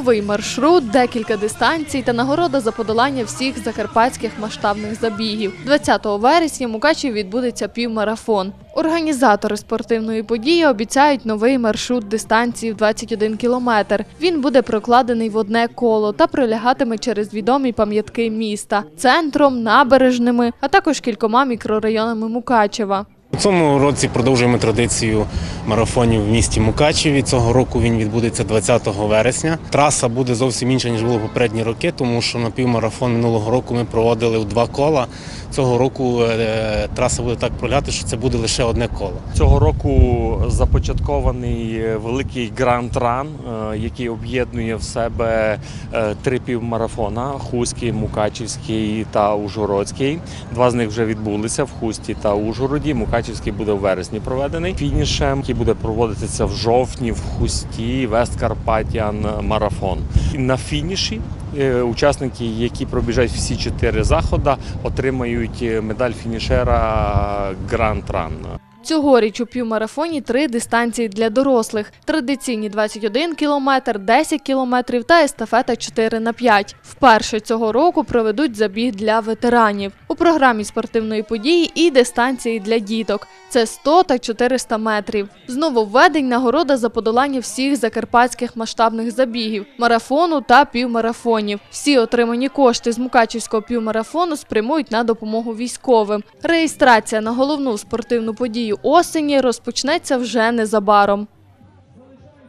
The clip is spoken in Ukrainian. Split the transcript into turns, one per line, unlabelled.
Новий маршрут, декілька дистанцій та нагорода за подолання всіх закарпатських масштабних забігів. 20 вересня в Мукачеві відбудеться півмарафон. Організатори спортивної події обіцяють новий маршрут дистанції в 21 кілометр. Він буде прокладений в одне коло та пролягатиме через відомі пам'ятки міста, центром, набережними, а також кількома мікрорайонами Мукачева.
Цьому році продовжуємо традицію марафонів в місті Мукачеві. Цього року він відбудеться 20 вересня. Траса буде зовсім інша ніж було попередні роки, тому що на півмарафон минулого року ми проводили в два кола. Цього року е, траса буде так проляти, що це буде лише одне коло.
Цього року започаткований великий Grand Run, е, який об'єднує в себе е, три півмарафона: Хуський, Мукачівський та Ужгородський. Два з них вже відбулися в Хусті та Ужгороді. Мукачівський буде в вересні проведений. Фінішем, який буде проводитися в жовтні в Хусті, Вест Карпатіан марафон. На фініші е, учасники, які пробіжать всі чотири заходи, отримають е, медаль фінішера Гранд Run.
Цьогоріч у півмарафоні три дистанції для дорослих: традиційні 21 кілометр, 10 кілометрів та естафета 4 на 5. Вперше цього року проведуть забіг для ветеранів. У програмі спортивної події і дистанції для діток. Це 100 та 400 метрів. З нововведень нагорода за подолання всіх закарпатських масштабних забігів, марафону та півмарафонів. Всі отримані кошти з Мукачівського півмарафону спрямують на допомогу військовим. Реєстрація на головну спортивну подію осені розпочнеться вже незабаром.